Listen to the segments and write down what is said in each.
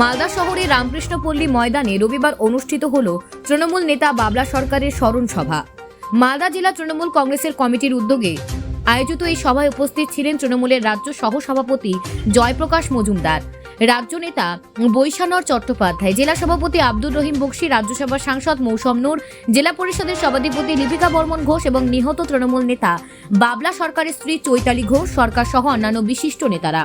মালদা শহরের রামকৃষ্ণপল্লী ময়দানে রবিবার অনুষ্ঠিত হল তৃণমূল নেতা বাবলা সরকারের স্মরণ সভা। মালদা জেলা তৃণমূল কংগ্রেসের কমিটির উদ্যোগে আয়োজিত এই সভায় উপস্থিত ছিলেন তৃণমূলের রাজ্য সহ সভাপতি জয়প্রকাশ মজুমদার, রাজ্য নেতা বৈশানর চট্টোপাধ্যায়, জেলা সভাপতি আব্দুর রহিম বক্সি, রাজ্যসভার সাংসদ মৌসম নূর, জেলা পরিষদের সভাধিপতি লিপিকা বর্মন ঘোষ এবং নিহত তৃণমূল নেতা বাবলা সরকারের স্ত্রী চৈতালি ঘোষ, সরকার সহ অন্যান্য বিশিষ্ট নেতারা।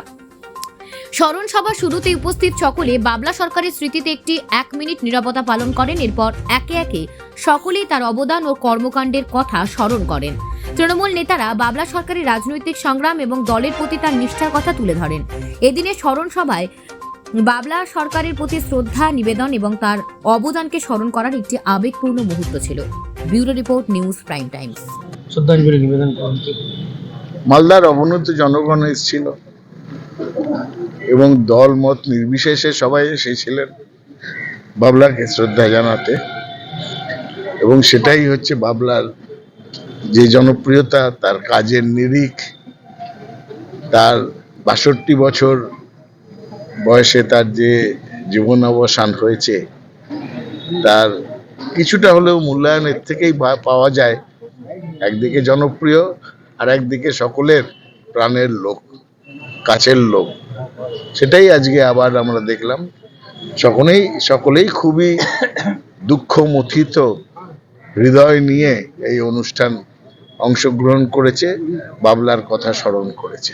স্মরণ সভার শুরুতে উপস্থিত সকলে বাবলা সরকারের স্মৃতিতে একটি এক মিনিট নিরাপত্তা পালন করেন। এরপর একে একে সকলেই তার অবদান ও কর্মকাণ্ডের কথা স্মরণ করেন। তৃণমূল নেতারা বাবলা সরকারের রাজনৈতিক সংগ্রাম এবং দলের প্রতি তার নিষ্ঠার কথা তুলে ধরেন। এদিনের স্মরণ সভায় বাবলা সরকারের প্রতি শ্রদ্ধা নিবেদন এবং তার অবদানকে স্মরণ করার একটি আবেগপূর্ণ মুহূর্ত ছিল। Bureau report news prime times. শ্রদ্ধাঞ্জলি নিবেদন মালদার অবনত জনগণ এসেছিল এবং দল মত নির্বিশেষে সবাই এসেছিলেন বাবলাকে শ্রদ্ধা জানাতে। এবং সেটাই হচ্ছে বাবলার যে জনপ্রিয়তা, তার কাজের নিরিখ, তার বাষট্টি বছর বয়সে তার যে জীবন অবসান হয়েছে, তার কিছুটা হলেও মূল্যায়নের থেকেই পাওয়া যায়। একদিকে জনপ্রিয় আর একদিকে সকলের প্রাণের লোক। কাছের লোক। সেটাই আজকে আবার আমরা দেখলাম। সকলেই সকলেই খুবই দুঃখ মথিত হৃদয় নিয়ে এই অনুষ্ঠান অংশগ্রহণ করেছে, বাবলার কথা স্মরণ করেছে।